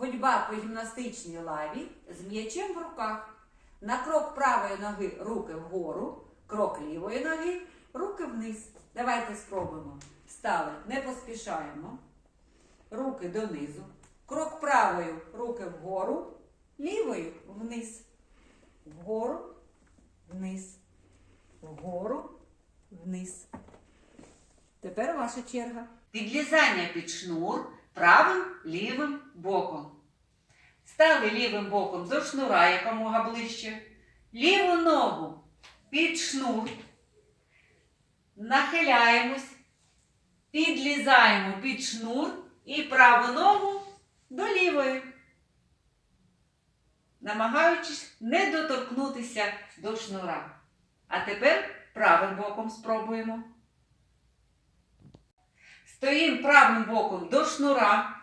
Ходьба по гімнастичній лаві з м'ячем в руках. На крок правої ноги руки вгору, крок лівої ноги, руки вниз. Давайте спробуємо. Стали, не поспішаємо. Руки донизу. Крок правою, руки вгору, лівою вниз. Вгору, вниз. Вгору, вниз. Тепер ваша черга. Підлізання під шнур правим лівим боком. Стали лівим боком до шнура якомога ближче. Ліву ногу під шнур. Нахиляємось, підлізаємо під шнур і праву ногу до лівої. Намагаючись не доторкнутися до шнура. А тепер правим боком спробуємо. Стоїмо правим боком до шнура,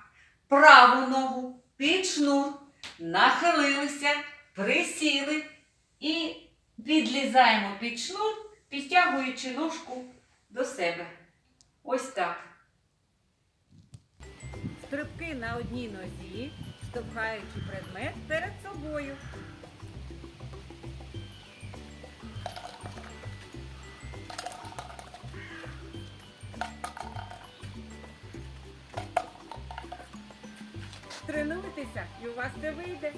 праву ногу під шнур, нахилилися, присіли і підлізаємо під шнур, підтягуючи ножку до себе. Ось так. Стрибки на одній нозі, штовхаючи предмет перед собою. Тренуйтеся, і у вас це вийде.